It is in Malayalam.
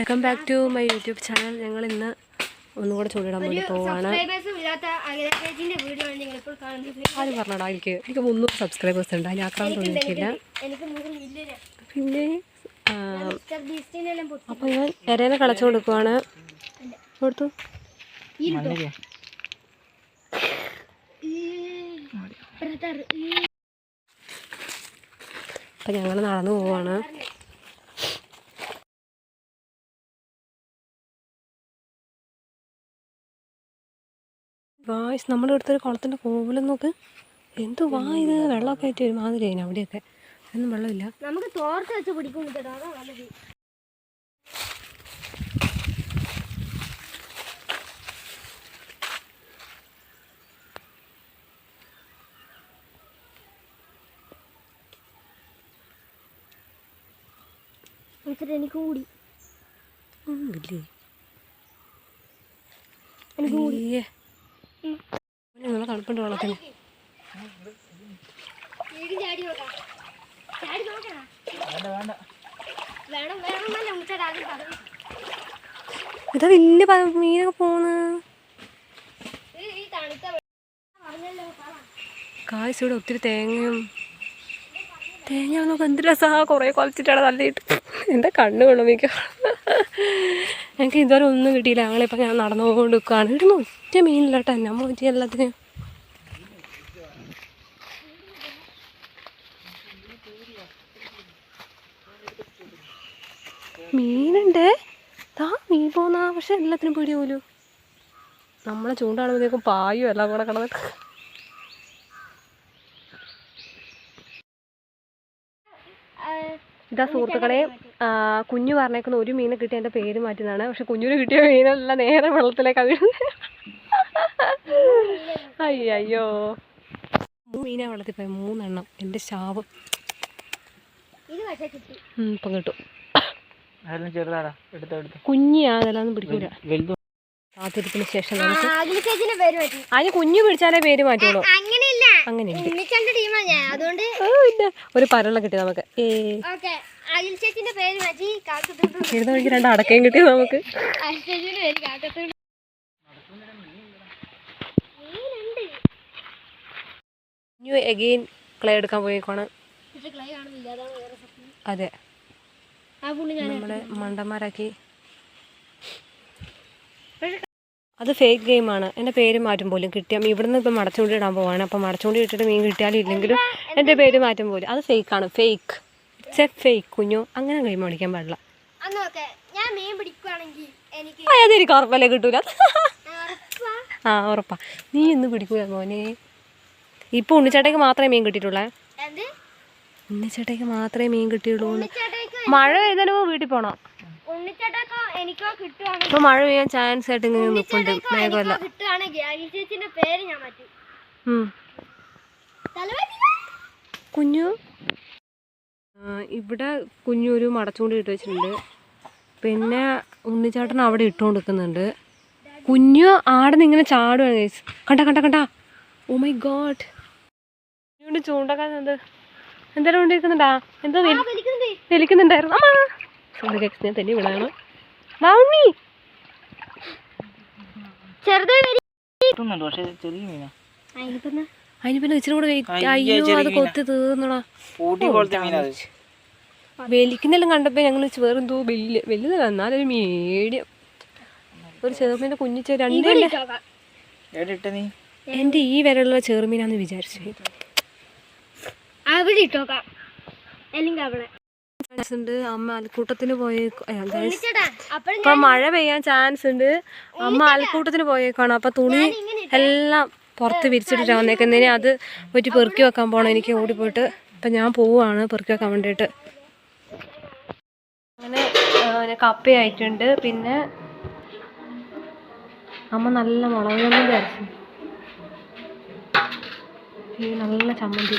Welcome back to my YouTube channel ഞങ്ങൾ ഇന്ന് ഒന്നുകൂടെ ചൂടിടാൻ വേണ്ടി പോവാണ്. സബ്സ്ക്രൈബേഴ്സും ഇല്ലാത്ത അഖിലേജിന്റെ വീഡിയോ ആണ് നിങ്ങൾ ഇപ്പോൾ കാണുന്നത്. ആരും പറഞ്ഞടാ എനിക്ക് എനിക്ക് മുന്നൂറ് സബ്സ്ക്രൈബേഴ്സ് ഉണ്ട്. അതിന് ആക്രാന്തം തോന്നിയിട്ടില്ല. എനിക്കില്ല പിന്നെ അപ്പൊ ഞാൻ എരേനെ കളച്ചു കൊടുക്കുവാണ്. കൊടുത്തു. അപ്പൊ അപ്പം ഞങ്ങൾ നടന്നു പോവാണ്. വായ്സ് നമ്മുടെ അടുത്തൊരു കുളത്തിന്റെ കോവിലും നോക്ക്. എന്തു വാ ഇത്? വെള്ളമൊക്കെ ആയിട്ട് ഒരു മാതിരി അതിന് അവിടെയൊക്കെ. ഒന്നും വെള്ളമില്ല. നമുക്ക് തോർത്ത് വെച്ച് പിടിക്കും എനിക്ക് കൂടി. ഇല്ലേ? എനിക്ക് കൂടി. നിങ്ങളെ തണുപ്പുണ്ട് വെള്ളത്തിന്. ഇതാ വലിയ മീനൊക്കെ പോന്ന്. കായ്സ് ഇവിടെ ഒത്തിരി തേങ്ങയും തേങ്ങ നമുക്ക് എന്ത് രസാ കുറേ കുളച്ചിട്ടാണ് തള്ളിയിട്ട്. എന്റെ കണ്ണ് വെള്ളമിക്ക എനിക്ക് ഇതുവരെ ഒന്നും കിട്ടിയില്ല. ഞങ്ങളിപ്പോൾ ഞാൻ നടന്നു കൊടുക്കുകയാണ് നിൽക്കുകയാണ് ഇവിടെ ഒറ്റ മീനില്ല കേട്ടോ നമ്മൾ പറ്റി എല്ലാത്തിനും. മീനുണ്ട്. താ മീൻ പോന്നാ. പക്ഷെ എല്ലാത്തിനും പിടി പോലും. നമ്മളെ ചൂണ്ടാടുമ്പോഴത്തേക്കും പായും എല്ലാം കൂടെ കിടന്നിട്ട് ഇതാ സുഹൃത്തുക്കളെ കുഞ്ഞു പറഞ്ഞേക്കുന്ന ഒരു മീനെ കിട്ടിയ എന്റെ പേര് മാറ്റുന്നതാണ്. പക്ഷെ കുഞ്ഞിന് കിട്ടിയ മീനല്ല നേരെ വെള്ളത്തിലേക്ക് വീഴുന്നത് അയ്യോ മീനാ വെള്ളത്തിൽ പോയി മൂന്നെണ്ണം. എന്റെ ശാപം. കിട്ടി. ഇപ്പം കിട്ടും. അതെല്ലാം പിടിക്കൂല. കാത്തിരിപ്പിന് ശേഷം അതിന് കുഞ്ഞു പിടിച്ചാലേ പേര് മാറ്റുള്ളൂ. അങ്ങനെയില്ല ആ, ഇല്ല. ഒരു പരളം കിട്ടി നമുക്ക്. വഴിക്ക് രണ്ട് അടക്കയും കിട്ടി നമുക്ക്. കുഞ്ഞു എഗെയിൻ ക്ലേ എടുക്കാൻ പോയിക്കോണ് അതെ. നമ്മളെ മണ്ടന്മാരാക്കി അത് ഫേക്ക് ഗെയിമാണ് എന്റെ പേര് മാറ്റും പോലും. കിട്ടിയാൽ ഇവിടുന്ന് ഇപ്പം മടച്ചുകൊണ്ടി ഇടാൻ പോവാണ്. അപ്പം മടച്ചുകൊണ്ടി ഇട്ടിട്ട് മീൻ കിട്ടിയാലും ഇല്ലെങ്കിലും എന്റെ പേര് മാറ്റും പോലും. അത് ഫേക്കാണ് ഫേക്ക് ഇറ്റ്സ് എ ഫേക്ക് കുഞ്ഞു. അങ്ങനെ ഗെയിം കളിക്കാൻ പാടില്ല. അതെനിക്ക് ഉറപ്പല്ലേ? കിട്ടൂല. ആ ഉറപ്പാ. നീ ഇന്ന് പിടിക്കൂല മോനെ. ഇപ്പൊ ഉണ്ണിച്ചേട്ടയ്ക്ക് മാത്രമേ മീൻ കിട്ടിയിട്ടുള്ളേ? ഉണ്ണിച്ചേട്ടയ്ക്ക് മാത്രമേ മീൻ കിട്ടിയുള്ളൂ മഴ പെയ്താലോ വീട്ടിൽ പോകണം ഇപ്പോൾ മഴ പെയ്യാൻ ചാൻസ് ആയിട്ട് ഇങ്ങനെ നിൽപ്പുണ്ട്. മേഘമല്ല കുഞ്ഞു? ഇവിടെ കുഞ്ഞു ഒരു മടച്ചുകൊണ്ട് ഇട്ട് വെച്ചിട്ടുണ്ട്. പിന്നെ ഉണ്ണിച്ചാട്ടൻ അവിടെ ഇട്ടുകൊണ്ട് നിൽക്കുന്നുണ്ട് കുഞ്ഞു ആടെ നിന്ന് ഇങ്ങനെ ചാടുവാണ് കണ്ട കണ്ട കണ്ട. ഓ മൈ ഗോഡ് കുഞ്ഞുകൊണ്ട് ചൂണ്ടക്കാൻ എന്ത് എന്തായാലും കൊണ്ടിരിക്കുന്നുണ്ടാ? എന്തോ വലി വലിക്കുന്നുണ്ട് വലിക്കുന്നുണ്ടായിരുന്നു അമ്മാ! ഞാൻ തന്നെ വിടാണ് വാ ഉണ്ണി ചെറുതായി വരി. കിട്ടുന്നുണ്ട് പക്ഷെ ചെറിയ മീനാ. അതിനിപ്പം അതിന് പിന്നെ ഇച്ചിരി കൂടെ അയ്യോ, അത് കൊത്തി തീർന്നടാ. വലിക്കുന്നെല്ലാം കണ്ടപ്പോ ഞങ്ങൾ വേറെന്തോ വലിയ വലുതല്ല എന്നാലൊരു മീഡിയം. ഒരു ചെറുമീന്റെ കുഞ്ഞിച്ച രണ്ട് നീ? എന്റെ ഈ വരെയുള്ള ചെറുമീനാന്ന് വിചാരിച്ചു. അവിടെ ഇട്ടോക്കാം. അല്ലെങ്കിൽ അവിടെ ചാൻസ് ഉണ്ട്. അമ്മ അൽക്കൂട്ടത്തിന് പോയേക്കും ഉണ്ണിച്ചേട്ടാ അപ്പോഴും ഇപ്പൊ മഴ പെയ്യാൻ ചാൻസ് ഉണ്ട്. അമ്മ അൽക്കൂട്ടത്തിന് പോയേക്കാണ്. അപ്പൊ തുണി എല്ലാം പുറത്ത് വിരിച്ചിട്ടിട്ടാ വന്നേക്കുന്നതിന് അത് പോയിട്ട് പെറുക്കി വെക്കാൻ പോകണം എനിക്ക് ഓടിപ്പോയിട്ട്. ഇപ്പം ഞാൻ പോവുകയാണ് പെറുക്കി വെക്കാൻ വേണ്ടിയിട്ട്. അങ്ങനെ കപ്പയായിട്ടുണ്ട്. പിന്നെ അമ്മ നല്ല മുളക് ചമ്മന്തി അരച്ചു നല്ല ചമ്മന്തി.